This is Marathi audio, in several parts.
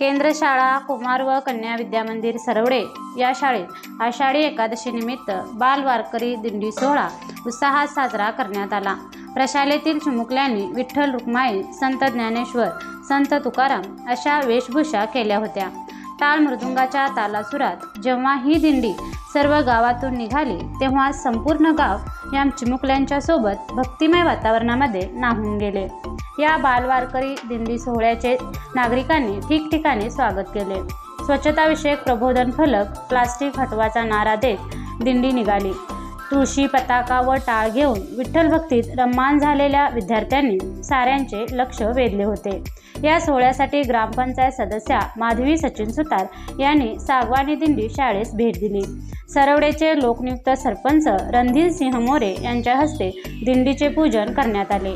केंद्र शाळा कुमार व कन्या विद्या मंदिर सरवडे या शाळेत आषाढी एकादशीनिमित्त बाल वारकरी दिंडी सोहळा उत्साहात साजरा करण्यात आला. प्रशालेतील चिमुकल्यांनी विठ्ठल रुक्माई संत ज्ञानेश्वर संत तुकाराम अशा वेशभूषा केल्या होत्या. टाळ मृदुंगाच्या तालासुरात जेव्हा ही दिंडी सर्व गावातून निघाली तेव्हा संपूर्ण गाव या चिमुकल्यांच्या सोबत भक्तिमय वातावरणामध्ये नाहून गेले. या बालवारकरी दिंडी सोहळ्याचे नागरिकांनी ठिकठिकाणी स्वागत केले. स्वच्छताविषयक प्रबोधन फलक प्लास्टिक हटवाचा नारा देत दिंडी निघाली. तुळशी पताका व टाळ घेऊन विठ्ठल भक्तीत रम्मान झालेल्या विद्यार्थ्यांनी साऱ्यांचे लक्ष वेधले होते. या सोहळ्यासाठी ग्रामपंचायत सदस्या माधवी सचिन सुतार यांनी सागवानी दिंडी शाळेस भेट दिली. सरवडेचे लोकनियुक्त सरपंच रणधीर सिंह मोरे यांच्या हस्ते दिंडीचे पूजन करण्यात आले.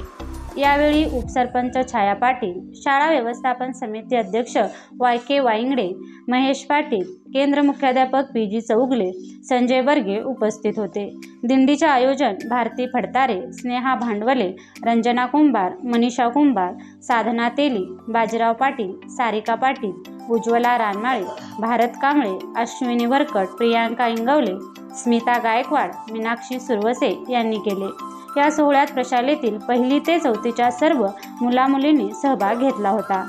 यावेळी उपसरपंच छाया पाटील शाळा व्यवस्थापन समिती अध्यक्ष वाय के वाईंगडे महेश पाटील केंद्र मुख्याध्यापक पी जी चौगले संजय बर्गे उपस्थित होते. दिंडीचे आयोजन भारती फडतारे स्नेहा भांडवले रंजना कुंभार मनीषा कुंभार साधना तेली बाजीराव पाटील सारिका पाटील उज्ज्वला रानमाळे भारत कांबळे अश्विनी वरकट प्रियांका इंगवले स्मिता गायकवाड मीनाक्षी सुरवसे यांनी केले. या सोहळ्यात प्रशालेतील पहिली ते चौथीच्या सर्व मुलामुलींनी सहभाग घेतला होता.